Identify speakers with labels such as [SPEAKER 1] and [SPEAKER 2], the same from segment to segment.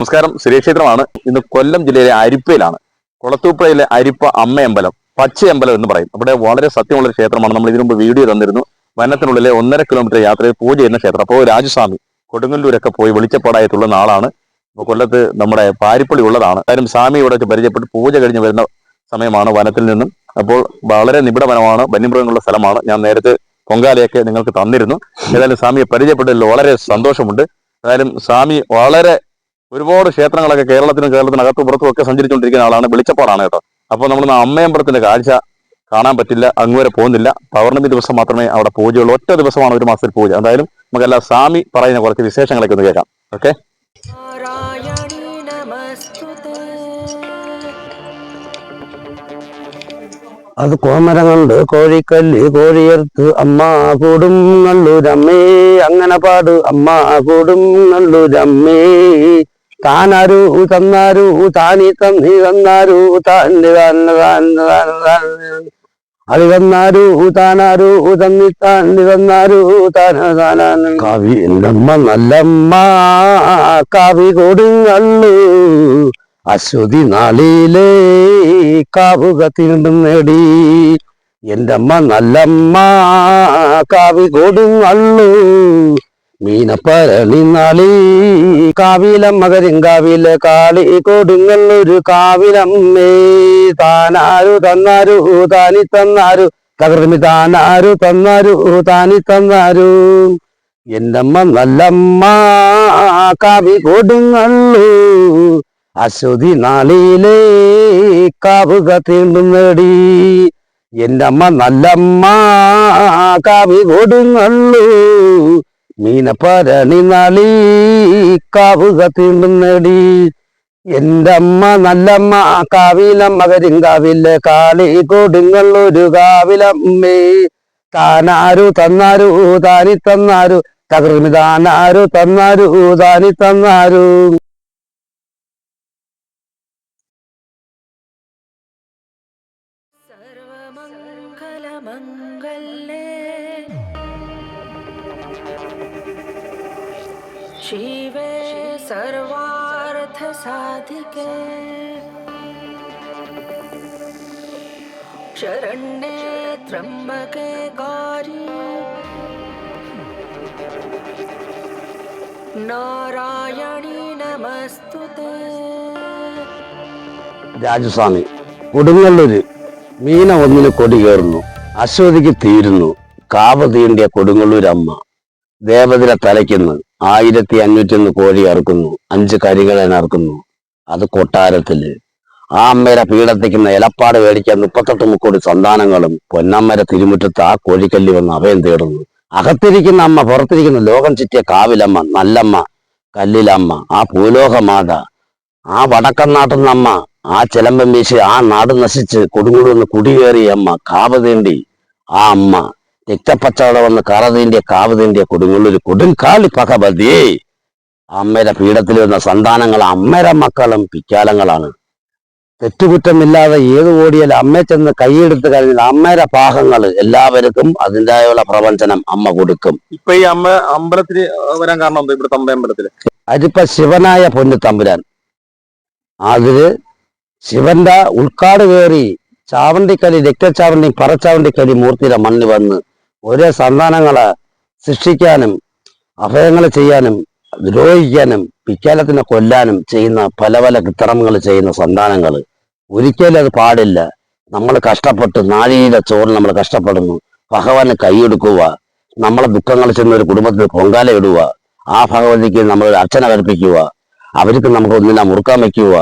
[SPEAKER 1] നമസ്കാരം. ശ്രീക്ഷേത്രമാണ് ഇന്ന് കൊല്ലം ജില്ലയിലെ അരിപ്പയിലാണ്. കുളത്തൂപ്പുഴയിലെ അരിപ്പ അമ്മയമ്പലം പച്ചയമ്പലം എന്ന് പറയും. അവിടെ വളരെ സത്യമുള്ള ഒരു ക്ഷേത്രമാണ്. നമ്മൾ ഇതിനു മുമ്പ് വീഡിയോ തന്നിരുന്നു. വനത്തിനുള്ളിലെ ഒന്നര കിലോമീറ്റർ യാത്രയിൽ പൂജ ചെയ്യുന്ന ക്ഷേത്രം. അപ്പോൾ രാജസ്വാമി കൊടുങ്ങല്ലൂരൊക്കെ പോയി വെളിച്ചപ്പാടായിട്ടുള്ള നാളാണ്. അപ്പോൾ കൊല്ലത്ത് നമ്മുടെ പാരിപ്പള്ളി ഉള്ളതാണ്. കാര്യം സ്വാമി ഇവിടെ പരിചയപ്പെട്ട് പൂജ കഴിഞ്ഞ് വരുന്ന സമയമാണ് വനത്തിൽ നിന്നും. അപ്പോൾ വളരെ നിബിഡ വനമാണ് വന്യമൃഗങ്ങളുടെ സ്ഥലമാണ്. ഞാൻ നേരത്തെ പൊങ്കാലയൊക്കെ നിങ്ങൾക്ക് തന്നിരുന്നു. ഏതായാലും സ്വാമിയെ പരിചയപ്പെട്ടതിൽ വളരെ സന്തോഷമുണ്ട്. ഏതായാലും സ്വാമി വളരെ ഒരുപാട് ക്ഷേത്രങ്ങളൊക്കെ കേരളത്തിനും കേരളത്തിനകത്തും പുറത്തും ഒക്കെ സഞ്ചരിച്ചുകൊണ്ടിരിക്കുന്ന ആളാണ് വെളിച്ചപ്പാടാണ് കേട്ടോ. അപ്പോൾ നമ്മൾ അമ്മയമ്പലത്തിന്റെ കാഴ്ച കാണാൻ പറ്റില്ല അങ്ങ് വരെ പോകുന്നില്ല. പൗർണമി ദിവസം മാത്രമേ അവിടെ പൂജയുള്ളൂ. ഒറ്റ ദിവസമാണ് ഒരു മാസത്തിൽ പൂജ. എന്തായാലും നമുക്കെല്ലാം സ്വാമി പറയുന്ന കുറച്ച് വിശേഷങ്ങളൊക്കെ ഒന്ന് കേൾക്കാം. ഓക്കെ?
[SPEAKER 2] അത് കോമരങ്ങളുണ്ട് കോഴിക്കല്ല് കോഴിയർത്ത് അമ്മ കൂടും നല്ലൂരമ്മേ അങ്ങനെ പാട് അമ്മ കൂടും നല്ലൂരമ്മേ താനാരു തന്നാരു താനീ തന്നീ തന്നാരു താന്റെ താന്റെ താന്റെ താന്റെ അത് തന്നാരു താനാരു തന്നി താണ്ടി തന്നാരു താന കവി എന്തമ്മ നല്ലമ്മ കവി കൊടുങ്ങള്ളു. അശ്വതി നാളിലേ കാവുക തിരുന്നേടി എന്റെ അമ്മ നല്ലമ്മ കാവി കൊടുങ്ങള്ളു. മീനപ്പരണി കാവിലം കാവിലമ്മ കരിങ്കാവിലെ കാളി കൊടുങ്ങല്ലൊരു കാവിലമ്മേ. താനാരു തന്നാരു താനി തന്നാരു തകർമി താനാരു തന്നാരു താനി തന്നാരു. എന്നമ്മ നല്ലമ്മ കാവി കൊടുങ്ങള്ളു അശ്വതി നാളിയിലെ കാവുക തീണ്ടുന്നടി എന്നമ്മ നല്ലമ്മ കാവി കൊടുങ്ങള്ളു മീനപ്പരണി നാളി കാവുക തീണ്ടുന്നടി എന്റെ അമ്മ നല്ലമ്മ കാവിലമ്മ കരിങ്കാവിലെ കാളി കൊടുങ്ങള്ളൊരു കാവിലമ്മേ. താനാരു തന്നാരു താനി തന്നാരു തകർമിതാനാരു തന്നാരു താനി തന്നാരു
[SPEAKER 3] ശിവേ സർവാർത്ഥസാധികേ शरण्ये त्र्यम्बके गौरी। നാരായണീ നമസ്തുതേ
[SPEAKER 2] രാജസ്വാമി കൊടുങ്ങല്ലൂര് മീന ഒന്നിന് കൊടി കയറുന്നു അശ്വതിക്ക് തീരുന്നു കാവ് തീണ്ടിയ കൊടുങ്ങല്ലൂരമ്മ ദേവതിരെ തലയ്ക്കുന്നു ആയിരത്തി അഞ്ഞൂറ്റൊന്ന് കോഴി അറുക്കുന്നു. അഞ്ച് കരികളെ അറുക്കുന്നു അത് കൊട്ടാരത്തിൽ. ആ അമ്മയുടെ പീഡത്തിക്കുന്ന ഇലപ്പാട് മേടിക്കാൻ മുപ്പത്തെട്ട് മുക്കോടി സന്താനങ്ങളും പൊന്നമ്മയുടെ തിരുമുറ്റത്ത് ആ കോഴിക്കല്ലി വന്ന് അഭയം തേടുന്നു. അകത്തിരിക്കുന്ന അമ്മ പുറത്തിരിക്കുന്ന ലോകം ചുറ്റിയ കാവിലമ്മ നല്ലമ്മ കല്ലിലമ്മ ആ ഭൂലോകമാത ആ വടക്കൻ നാട്ടിൽ നിന്നമ്മ ആ ചിലമ്പം വീശി ആ നാട് നശിച്ച് കൊടുങ്ങൂടുന്ന് കുടിയേറിയ അമ്മ കാവ് തേണ്ടി ആ അമ്മ രക്തപ്പച്ചവട വന്ന് കറ തീണ്ടിയ കാവ് തീണ്ടിയ കൊടുങ്ങുള്ളൊരു കൊടുങ്കാളി പകപതി അമ്മയുടെ പീഠത്തിൽ വന്ന സന്താനങ്ങൾ അമ്മയുടെ മക്കളും പിക്കാലങ്ങളാണ്. തെറ്റുകുറ്റമില്ലാതെ ഏത് ഓടിയാലും അമ്മയെ ചെന്ന് കൈയെടുത്ത് കഴിഞ്ഞാൽ അമ്മയുടെ പാകങ്ങൾ എല്ലാവർക്കും അതിന്റെതായുള്ള പ്രവചനം അമ്മ കൊടുക്കും.
[SPEAKER 1] ഇപ്പൊ ഈ അമ്മ അമ്പലത്തിൽ വരാൻ കാരണം എന്താ? ഇവിടുത്തെ അമ്പലത്തിൽ?
[SPEAKER 2] അതിപ്പോ ശിവനായ പൊന്നു തമ്പുരാൻ. അതിൽ ശിവന്റെ ഉൾക്കാട് കയറി ചാവണ്ടിക്കലി രക്തചാവണ്ടി പറച്ചാവണ്ടിക്കലി മൂർത്തിയുടെ മണ്ണ് വന്ന് ഒരേ സന്താനങ്ങളെ ശിക്ഷിക്കാനും അഭയങ്ങൾ ചെയ്യാനും ദ്രോഹിക്കാനും പിക്കാലത്തിനെ കൊല്ലാനും ചെയ്യുന്ന പല പല കൃത്രിമങ്ങൾ ചെയ്യുന്ന സന്താനങ്ങൾ. ഒരിക്കലും അത് പാടില്ല. നമ്മൾ കഷ്ടപ്പെട്ട് നാഴിയിലെ ചോറിന് നമ്മൾ കഷ്ടപ്പെടുന്നു. ഭഗവാന് കൈയെടുക്കുക നമ്മളെ ദുഃഖങ്ങൾ ചെന്ന ഒരു കുടുംബത്തിൽ പൊങ്കാല ഇടുക ആ ഭഗവതിക്ക് നമ്മൾ അർച്ചന കൽപ്പിക്കുക അവർക്ക് നമുക്ക് ഒന്നിനാ മുറുക്കാൻ വെക്കുക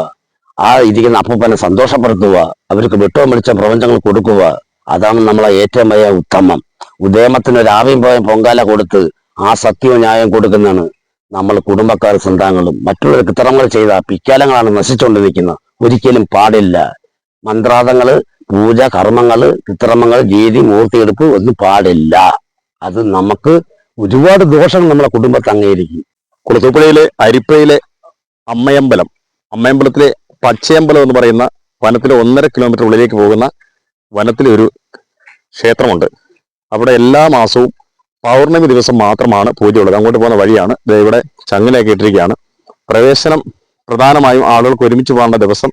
[SPEAKER 2] ആ ഇരിക്കുന്ന അപ്പൂപ്പനെ സന്തോഷപ്പെടുത്തുക അവർക്ക് വെട്ടവും വെളിച്ചം പ്രപഞ്ചങ്ങൾ കൊടുക്കുക അതാണ് നമ്മളെ ഏറ്റവും വലിയ ഉത്തമം. ഉദയമത്തിന് ഒരു ആവിയും പോയ പൊങ്കാല കൊടുത്ത് ആ സത്യവും ന്യായം കൊടുക്കുന്നതാണ് നമ്മൾ കുടുംബക്കാർ സന്താനങ്ങളും മറ്റുള്ളവർ കൃത്രിമങ്ങൾ ചെയ്ത പിക്കാലങ്ങളാണ് നശിച്ചുകൊണ്ടിരിക്കുന്നത് ഒരിക്കലും പാടില്ല. മന്ത്രാദങ്ങൾ പൂജ കർമ്മങ്ങൾ കൃത്രിമങ്ങൾ രീതി മൂർത്തിയെടുപ്പ് ഒന്നും പാടില്ല. അത് നമുക്ക് ഒരുപാട് ദോഷങ്ങൾ നമ്മളെ കുടുംബത്തെ അംഗീകരിക്കും.
[SPEAKER 1] കുളത്തൂപ്പുഴയിലെ അരിപ്പയിലെ അമ്മയമ്പലം അമ്മയമ്പലത്തിലെ പച്ചയമ്പലം എന്ന് പറയുന്ന വനത്തിലെ ഒന്നര കിലോമീറ്റർ ഉള്ളിലേക്ക് പോകുന്ന വനത്തിലെ ഒരു ക്ഷേത്രമുണ്ട്. അവിടെ എല്ലാ മാസവും പൗർണമി ദിവസം മാത്രമാണ് പൂജയുള്ളത്. അങ്ങോട്ട് പോകുന്ന വഴിയാണ്. ഇവിടെ ചങ്ങലയൊക്കെ ഇട്ടിരിക്കുകയാണ്. പ്രവേശനം പ്രധാനമായും ആളുകൾക്ക് ഒരുമിച്ച് പോകേണ്ട ദിവസം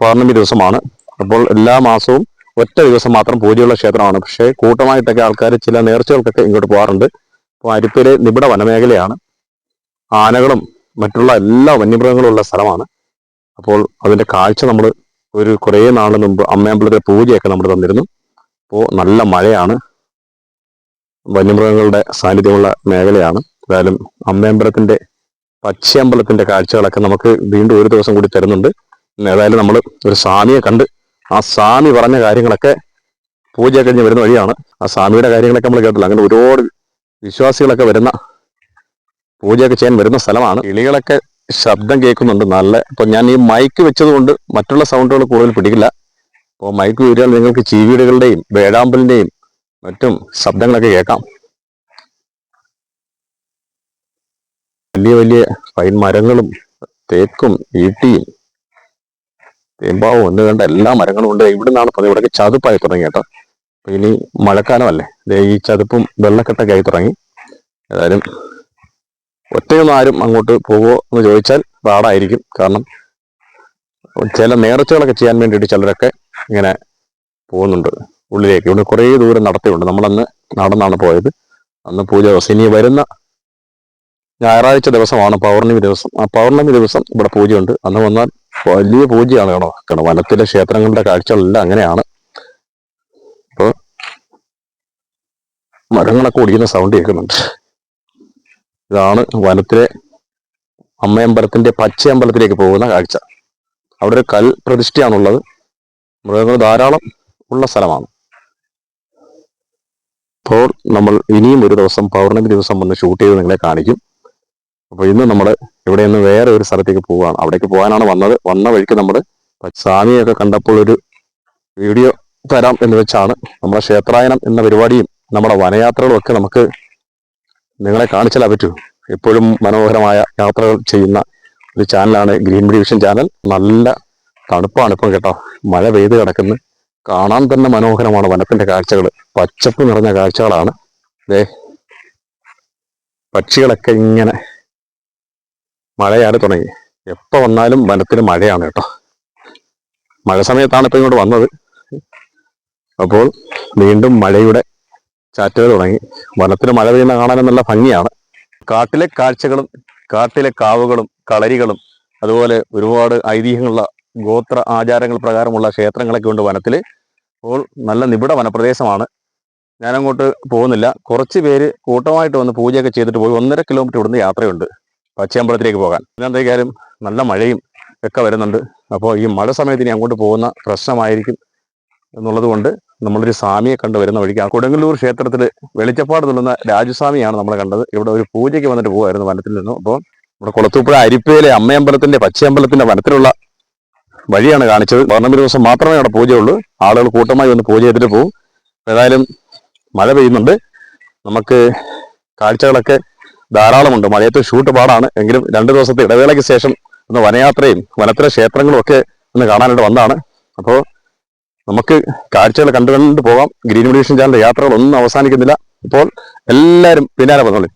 [SPEAKER 1] പൗർണമി ദിവസമാണ്. അപ്പോൾ എല്ലാ മാസവും ഒറ്റ ദിവസം മാത്രം പൂജയുള്ള ക്ഷേത്രമാണ്. പക്ഷേ കൂട്ടമായിട്ടൊക്കെ ആൾക്കാർ ചില നേർച്ചകൾക്കൊക്കെ ഇങ്ങോട്ട് പോകാറുണ്ട്. അപ്പോൾ അരിപ്പയിലെ നിബിഡ വനമേഖലയാണ്. ആനകളും മറ്റുള്ള എല്ലാ വന്യമൃഗങ്ങളും ഉള്ള സ്ഥലമാണ്. അപ്പോൾ അതിന്റെ കാഴ്ച നമ്മൾ ഒരു കുറേ നാൾ മുമ്പ് അമ്മയമ്പലത്തെ പൂജയൊക്കെ നമ്മൾ തന്നിരുന്നു. അപ്പോൾ നല്ല മഴയാണ്. വന്യമൃഗങ്ങളുടെ സാന്നിധ്യമുള്ള മേഖലയാണ്. എന്തായാലും അമ്മയമ്പലത്തിന്റെ പച്ചയമ്പലത്തിന്റെ കാഴ്ചകളൊക്കെ നമുക്ക് വീണ്ടും ഒരു ദിവസം കൂടി തരുന്നുണ്ട്. ഏതായാലും നമ്മൾ ഒരു സ്വാമിയെ കണ്ട് ആ സ്വാമി പറഞ്ഞ കാര്യങ്ങളൊക്കെ പൂജ കഴിഞ്ഞ് വരുന്ന വഴിയാണ്. ആ സ്വാമിയുടെ കാര്യങ്ങളൊക്കെ നമ്മൾ കേട്ടില്ല അങ്ങനെ ഒരുപാട് വിശ്വാസികളൊക്കെ വരുന്ന പൂജയൊക്കെ ചെയ്യാൻ വരുന്ന സ്ഥലമാണ്. കിളികളൊക്കെ ശബ്ദം കേൾക്കുന്നുണ്ട് നല്ല. ഇപ്പൊ ഞാൻ ഈ മൈക്ക് വെച്ചതുകൊണ്ട് മറ്റുള്ള സൗണ്ടുകൾ കൂടുതൽ പിടിക്കില്ല. അപ്പോൾ മൈക്ക് ഉയരാൻ നിങ്ങൾക്ക് ചീവീടുകളുടെയും വേഴാമ്പലിന്റെയും മറ്റും ശബ്ദങ്ങളൊക്കെ കേൾക്കാം. വലിയ വലിയ പൈൻ മരങ്ങളും തേക്കും ഈട്ടിയും തേമ്പാവും ഒന്ന് കണ്ട എല്ലാ മരങ്ങളും ഉണ്ട്. ഇവിടെ നിന്നാണ് പറഞ്ഞത് ഇവിടെയൊക്കെ ചതുപ്പായി തുടങ്ങി കേട്ടോ. ഇനി മഴക്കാലമല്ലേ. ഈ ചതുപ്പും വെള്ളക്കെട്ടൊക്കെ ആയി തുടങ്ങി. ഏതായാലും ഒറ്റയൊന്നും ആരും അങ്ങോട്ട് പോവോ എന്ന് ചോദിച്ചാൽ പാടായിരിക്കും. കാരണം ചില നേർച്ചകളൊക്കെ ചെയ്യാൻ വേണ്ടിയിട്ട് ചിലരൊക്കെ ഇങ്ങനെ പോകുന്നുണ്ട് ഉള്ളിലേക്ക്. ഇവിടെ കുറേ ദൂരം നടത്തിയുണ്ട് നമ്മളന്ന് നടന്നാണ് പോയത്. അന്ന് പൂജ ദിവസം. ഇനി വരുന്ന ഞായറാഴ്ച ദിവസമാണ് പൗർണമി ദിവസം. ആ പൗർണമി ദിവസം ഇവിടെ പൂജയുണ്ട്. അന്ന് വന്നാൽ വലിയ പൂജയാണ് കേട്ടോ. കാരണം വനത്തിലെ ക്ഷേത്രങ്ങളുടെ കാഴ്ചകളെല്ലാം അങ്ങനെയാണ്. അപ്പോൾ മരങ്ങളൊക്കെ ഓടിക്കുന്ന സൗണ്ട് കേൾക്കുന്നുണ്ട്. ഇതാണ് വനത്തിലെ അമ്മയമ്പലത്തിന്റെ പച്ചയമ്പലത്തിലേക്ക് പോകുന്ന കാഴ്ച. അവിടെ ഒരു കൽ പ്രതിഷ്ഠയാണുള്ളത് മൃഗങ്ങൾ ധാരാളം ഉള്ള സ്ഥലമാണ്. അപ്പോൾ നമ്മൾ ഇനിയും ഒരു ദിവസം പൗർണമി ദിവസം വന്ന് ഷൂട്ട് ചെയ്ത് നിങ്ങളെ കാണിക്കും. അപ്പൊ ഇന്ന് നമ്മൾ ഇവിടെ നിന്ന് വേറെ ഒരു സ്ഥലത്തേക്ക് പോവുകയാണ്. അവിടേക്ക് പോകാനാണ് വന്നത്. വന്ന വഴിക്ക് നമ്മൾ സ്വാമിയൊക്കെ കണ്ടപ്പോൾ ഒരു വീഡിയോ തരാം എന്ന് വെച്ചാണ് നമ്മുടെ ക്ഷേത്രായനം എന്ന പരിപാടിയും നമ്മുടെ വനയാത്രകളും ഒക്കെ നമുക്ക് നിങ്ങളെ കാണിച്ചാലേ പറ്റൂ. എപ്പോഴും മനോഹരമായ യാത്രകൾ ചെയ്യുന്ന ഒരു ചാനലാണ് ഗ്രീൻ ഡിവിഷൻ ചാനൽ നല്ല തണുപ്പാണ് ഇപ്പം കേട്ടോ. മഴ പെയ്ത് കിടക്കുന്നു. കാണാൻ തന്നെ മനോഹരമാണ് വനത്തിന്റെ കാഴ്ചകൾ. പച്ചപ്പ് നിറഞ്ഞ കാഴ്ചകളാണ്. ദേ പക്ഷികളൊക്കെ ഇങ്ങനെ മഴയാറി തുടങ്ങി. എപ്പോ വന്നാലും വനത്തിന് മഴയാണ് കേട്ടോ. മഴ സമയത്താണ് ഇപ്പൊ ഇങ്ങോട്ട് വന്നത്. അപ്പോൾ വീണ്ടും മഴയുടെ ചാറ്റുകൾ തുടങ്ങി. വനത്തിന് മഴ പെയ്യുന്ന കാണാനും നല്ല ഭംഗിയാണ്. കാട്ടിലെ കാഴ്ചകളും കാട്ടിലെ കാവുകളും കളരികളും അതുപോലെ ഒരുപാട് ഐതിഹ്യങ്ങളുള്ള ഗോത്ര ആചാരങ്ങൾ പ്രകാരമുള്ള ക്ഷേത്രങ്ങളൊക്കെ ഉണ്ട് വനത്തിൽ. അപ്പോൾ നല്ല നിബിഡ വനപ്രദേശമാണ്. ഞാനങ്ങോട്ട് പോകുന്നില്ല. കുറച്ച് പേര് കൂട്ടമായിട്ട് വന്ന് പൂജയൊക്കെ ചെയ്തിട്ട് പോയി. ഒന്നര കിലോമീറ്റർ ഇവിടുന്ന് യാത്രയുണ്ട്. പച്ചയമ്പലത്തിലേക്ക് പോകാൻ. എന്തെങ്കിലും നല്ല മഴയും ഒക്കെ വരുന്നുണ്ട്. അപ്പോൾ ഈ മഴ സമയത്ത് ഇനി അങ്ങോട്ട് പോകുന്ന പ്രശ്നമായിരിക്കും എന്നുള്ളത് കൊണ്ട് നമ്മളൊരു സ്വാമിയെ കണ്ട് വരുന്ന വഴിക്ക് കൊടുങ്ങല്ലൂർ ക്ഷേത്രത്തിൽ വെളിച്ചപ്പാട് തുള്ളുന്ന രാജസ്വാമിയാണ് നമ്മൾ കണ്ടത്. ഇവിടെ ഒരു പൂജയ്ക്ക് വന്നിട്ട് പോകുമായിരുന്നു വനത്തിൽ നിന്നും. അപ്പോൾ നമ്മുടെ കുളത്തൂപ്പുഴ അരിപ്പയിലെ അമ്മയമ്പലത്തിന്റെ പച്ചയമ്പലത്തിന്റെ വനത്തിലുള്ള വഴിയാണ് കാണിച്ചത്. പൗർണമി ദിവസം മാത്രമേ അവിടെ പൂജയുള്ളൂ. ആളുകൾ കൂട്ടമായി വന്ന് പൂജ ചെയ്തിട്ട് പോകും ഏതായാലും മഴ പെയ്യുന്നുണ്ട്. നമുക്ക് കാഴ്ചകളൊക്കെ ധാരാളമുണ്ട്. മഴയത്ത് ഷൂട്ട് പാടാണ്. എങ്കിലും രണ്ട് ദിവസത്തെ ഇടവേളയ്ക്ക് ശേഷം ഒന്ന് വനയാത്രയും വനത്തിലെ ക്ഷേത്രങ്ങളും ഒക്കെ ഒന്ന് കാണാനായിട്ട് വന്നതാണ്. അപ്പോൾ നമുക്ക് കാഴ്ചകൾ കണ്ടു കണ്ട് പോകാം. ഗ്രീൻ മെഡിഷൻ ചാനലിന്റെ യാത്രകളൊന്നും അവസാനിക്കുന്നില്ല. ഇപ്പോൾ എല്ലാവരും പിന്നാലെ വന്നോളൂ.